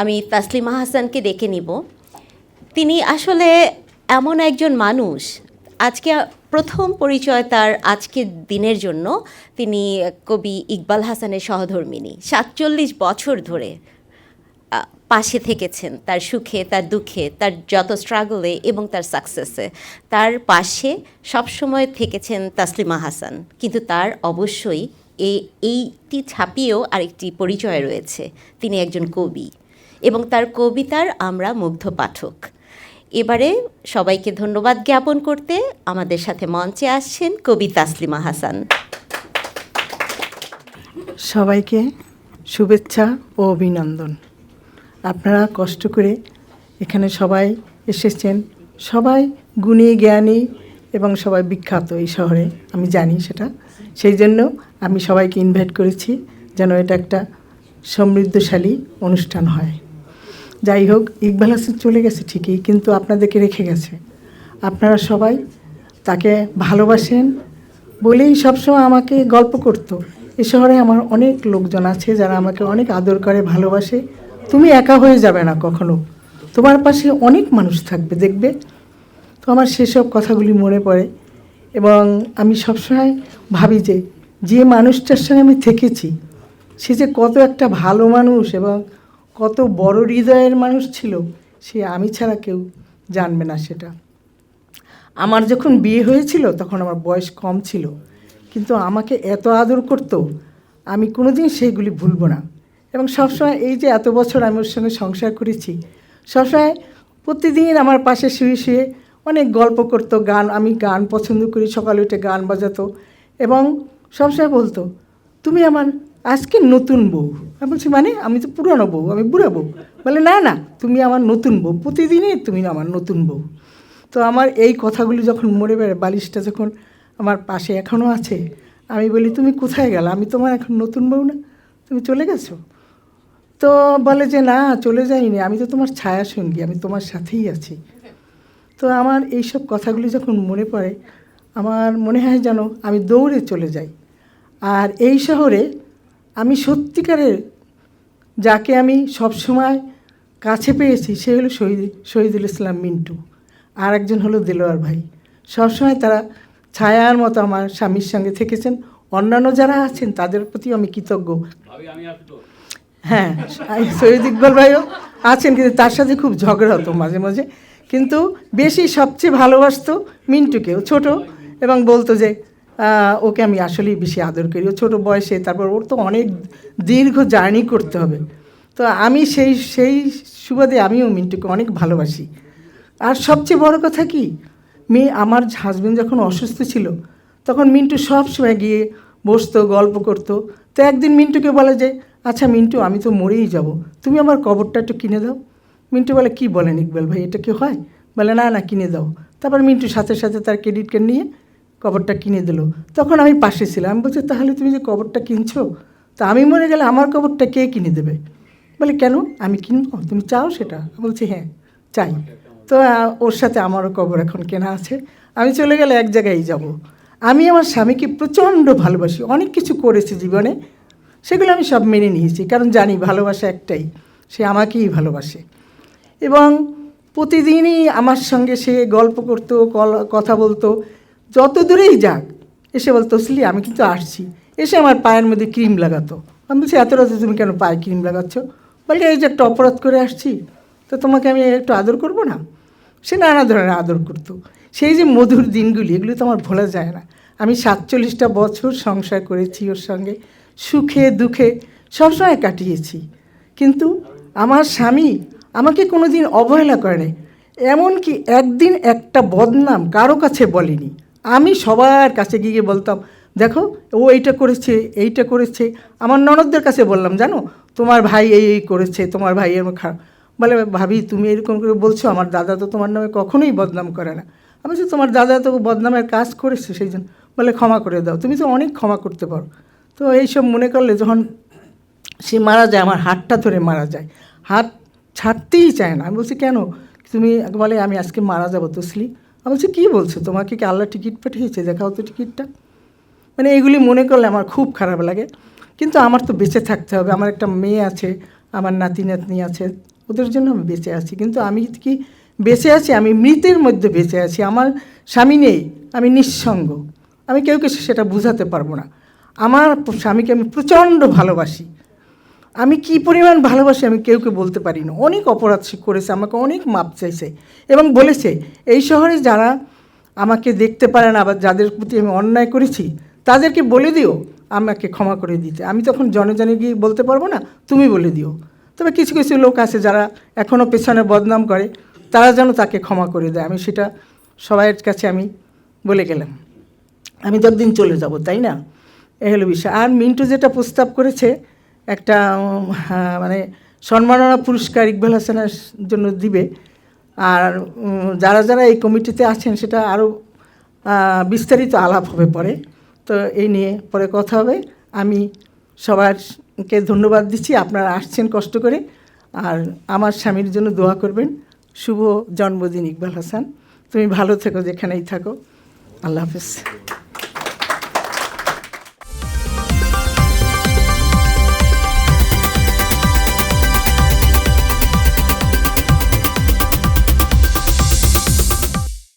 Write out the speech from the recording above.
আমি তাসলিমা হাসানকে ডেকে নিব। তিনি আসলে এমন একজন মানুষ, আজকে প্রথম পরিচয় তার আজকের দিনের জন্য। তিনি কবি ইকবাল হাসানের সহধর্মিনী সাতচল্লিশ বছর ধরে পাশে থেকেছেন তার সুখে, তার দুঃখে, তার যত স্ট্রাগলে এবং তার সাকসেসে তার পাশে সবসময় থেকেছেন তাসলিমা হাসান, কিন্তু তার অবশ্যই এই এইটি ছাপিয়েও আরেকটি পরিচয় রয়েছে। তিনি একজন কবি। এবং তার কবিতার আমরা মুগ্ধ পাঠক। এবারে সবাইকে ধন্যবাদ জ্ঞাপন করতে আমাদের সাথে মঞ্চে আসছেন কবি তাসলিমা হাসান। সবাইকে শুভেচ্ছা ও অভিনন্দন। আপনারা কষ্ট করে এখানে সবাই এসেছেন। সবাই গুণী, জ্ঞানী এবং সবাই বিখ্যাত এই শহরে, আমি জানি সেটা। সেই জন্য আমি সবাইকে ইনভাইট করেছি যেন এটা একটা সমৃদ্ধশালী অনুষ্ঠান হয়। যাই হোক, ইকবাল হাসান চলে গেছে ঠিকই, কিন্তু আপনাদেরকে রেখে গেছে। আপনারা সবাই তাকে ভালোবাসেন বলেই সবসময় আমাকে গল্প করতো। এ শহরে আমার অনেক লোকজন আছে যারা আমাকে অনেক আদর করে, ভালোবাসে। তুমি একা হয়ে যাবে না কখনো। তোমার পাশে অনেক মানুষ থাকবে, দেখবে? তো আমার সেসব কথাগুলি মনে পড়ে এবং আমি সবসময় ভাবি যে যে মানুষটার সঙ্গে আমি থেকেছি, সে যে কত একটা ভালো মানুষ এবং কত বড় হৃদয়ের মানুষ ছিল, সে আমি ছাড়া কেউ জানবে না সেটা। আমার যখন বিয়ে হয়েছিল, তখন আমার বয়স কম ছিল। কিন্তু আমাকে এত আদর করতো, আমি কোনোদিন সেইগুলি ভুলবো না। এবং সবসময় এই যে এত বছর আমি ওর সঙ্গে সংসার করেছি, সবসময় প্রতিদিন আমার পাশে শুয়ে শুয়ে অনেক গল্প করতো, গান, আমি গান পছন্দ করি, সকালে উঠে গান বাজাতো এবং সবসময় বলতো, তুমি আমার আজকে নতুন বউ। আমি বলছি মানে? আমি তো পুরনো বউ, আমি বুড়ো বউ। বলে, না না, তুমি আমার নতুন বউ, প্রতিদিনই তুমি আমার নতুন বউ। তো আমার এই কথাগুলি যখন মরে বেড়ে বালিশটা যখন আমার পাশে এখনও আছে, আমি বলি, তুমি কোথায় গেলে? আমি তোমার এখন নতুন বউ না? তুমি চলে গেছো? তো বলে যে, না, চলে যাইনি, আমি তো তোমার ছায়া সঙ্গী, আমি তোমার সাথেই আছি। তো আমার এইসব কথাগুলি যখন মনে পড়ে, আমার মনে হয় যেন আমি দৌড়ে চলে যাই। আর এই শহরে আমি সত্যিকারের যাকে আমি সবসময় কাছে পেয়েছি সে হলো শহীদ শহীদুল ইসলাম মিন্টু। আর একজন হলো দেলোয়ার ভাই। সবসময় তারা ছায়ার মতো আমার স্বামীর সঙ্গে থেকেছেন। অন্যান্য যারা আছেন তাদের প্রতিও আমি কৃতজ্ঞ। হ্যাঁ সৈয়দ ইকবাল ভাইও আছেন কিন্তু তার সাথে খুব ঝগড়া হতো মাঝে মাঝে। কিন্তু বেশি সবচেয়ে ভালোবাসত মিন্টুকেও ছোট এবং বলতো যে ওকে আমি আসলেই বেশি আদর করি। ও ছোটো বয়সে, তারপর ওর তো অনেক দীর্ঘ জার্নি করতে হবে। তো আমি সেই সেই সুবাদে আমিও মিন্টুকে অনেক ভালোবাসি। আর সবচেয়ে বড় কথা কি, মেয়ে, আমার হাজব্যান্ড যখন অসুস্থ ছিল, তখন মিন্টু সব সময় গিয়ে বসতো, গল্প করতো। তো একদিন মিন্টুকে বলে যে আচ্ছা মিন্টু, আমি তো মরেই যাব। তুমি আমার কবরটা একটু কিনে দাও। মিন্টু বলে, কি বলেন ইকবাল ভাই, এটা কি হয়? বলে, না না, কিনে দাও। তারপর মিন্টু সাথে সাথে তার ক্রেডিট কার্ড নিয়ে কবরটা কিনে দিল। তখন আমি পাশে ছিলাম। আমি বলছি, তাহলে তুমি যে কবরটা কিনছো, তা আমি মরে গেলে আমার কবরটা কে কিনে দেবে? বলে, কেন? আমি কিনবো, তুমি চাও সেটা? বলছি হ্যাঁ চাই। তো ওর সাথে আমারও কবর এখন কেনা আছে। আমি চলে গেলে এক জায়গায় যাব। আমি আমার স্বামীকে প্রচণ্ড ভালোবাসি, অনেক কিছু করেছি জীবনে। সেগুলো আমি সব মেনে নিয়েছি, কারণ জানি ভালোবাসা একটাই, সে আমাকেই ভালোবাসে। এবং প্রতিদিনই আমার সঙ্গে সে গল্প করতো কথা বলতো। যত দূরেই যাক, এসে বল, তসলি, আমি কিন্তু আসছি। এসে আমার পায়ের মধ্যে ক্রিম লাগাতো। আমি বলছি, এত রাতে তুমি কেন পায়ে ক্রিম লাগাচ্ছ? বলে, এই যে একটা অপরাধ করে আসছি, তো তোমাকে আমি একটু আদর করব না? সে নানা ধরনের আদর করতো। সেই যে মধুর দিনগুলি, এগুলো তো আমার ভোলা যায় না। আমি সাতচল্লিশটা বছর সংসার করেছি ওর সঙ্গে, সুখে, দুঃখে, সবসময় কাটিয়েছি। কিন্তু আমার স্বামী আমাকে কোনো দিন অবহেলা করেনি এমনকি একদিন একটা বদনাম কারও কাছে বলেনি। আমি সবার কাছে গিয়ে বলতাম, দেখো, ও এইটা করেছে এইটা করেছে। আমার ননদদের কাছে বললাম, জানো, তোমার ভাই এই এই করেছে, তোমার ভাই এরকম খারাপ। বলে, ভাবি, তুমি এরকম করে বলছো, আমার দাদা তো তোমার নামে কখনোই বদনাম করে না। আমি বলছি, তোমার দাদা তো বদনামের কাজ করেছে সেই জন্য বলে, ক্ষমা করে দাও, তুমি তো অনেক ক্ষমা করতে পারো। তো এইসব মনে করলে যখন সে মারা যায়, আমার হাতটা ধরে মারা যায়। হাত ছাড়তেই চায় না। আমি বলছি, কেন? তুমি বলে, আমি আজকে মারা যাব তো তসলি। আমি বলছি, কী বলছো? তোমাকে কি আল্লাহ টিকিট পাঠিয়েছে? দেখাও তো টিকিটটা। মানে এগুলি মনে করলে আমার খুব খারাপ লাগে। কিন্তু আমার তো বেঁচে থাকতে হবে। আমার একটা মেয়ে আছে, আমার নাতি নাতনি আছে, ওদের জন্য আমি বেঁচে আছি। কিন্তু আমি কি বেঁচে আছি? আমি মৃতের মধ্যে বেঁচে আছি। আমার স্বামী নেই। আমি নিঃসঙ্গ। আমি কেউ কেউকে সেটা বোঝাতে পারব না। আমার স্বামীকে আমি প্রচণ্ড ভালোবাসি। আমি কি পরিমাণ ভালোবাসি আমি কেউকে বলতে পারি না। অনেক অপরাধ করেছে, আমাকে অনেক মাপ চাইছে এবং বলেছে, এই শহরে যারা আমাকে দেখতে পারে না আবার যাদের প্রতি আমি অন্যায় করেছি, তাদেরকে বলে দিও, আমাকে ক্ষমা করে দিতে। আমি তখন জনে জনে গিয়ে বলতে পারব না, তুমি বলে দিও। তবে কিছু কিছু লোক আছে যারা এখনও পেছনে বদনাম করে, তারা যেন তাকে ক্ষমা করে দেয়। আমি সেটা সবাইয়ের কাছে আমি বলে গেলাম। আমি তো একদিন চলে যাব, তাই না? এ হলো বিষয়। আর মিন্টু যেটা প্রস্তাব করেছে একটা হ্যাঁ, মানে সম্মাননা পুরস্কার ইকবাল হাসানের জন্য দিবে। আর যারা যারা এই কমিটিতে আছেন সেটা আরও বিস্তারিত আলাপ হবে পরে। তো এই নিয়ে পরে কথা হবে। আমি সবারকে ধন্যবাদ দিচ্ছি। আপনারা আসছেন কষ্ট করে। আর আমার স্বামীর জন্য দোয়া করবেন। শুভ জন্মদিন ইকবাল হাসান। তুমি ভালো থেকো যেখানেই থাকো। আল্লাহ হাফেজ।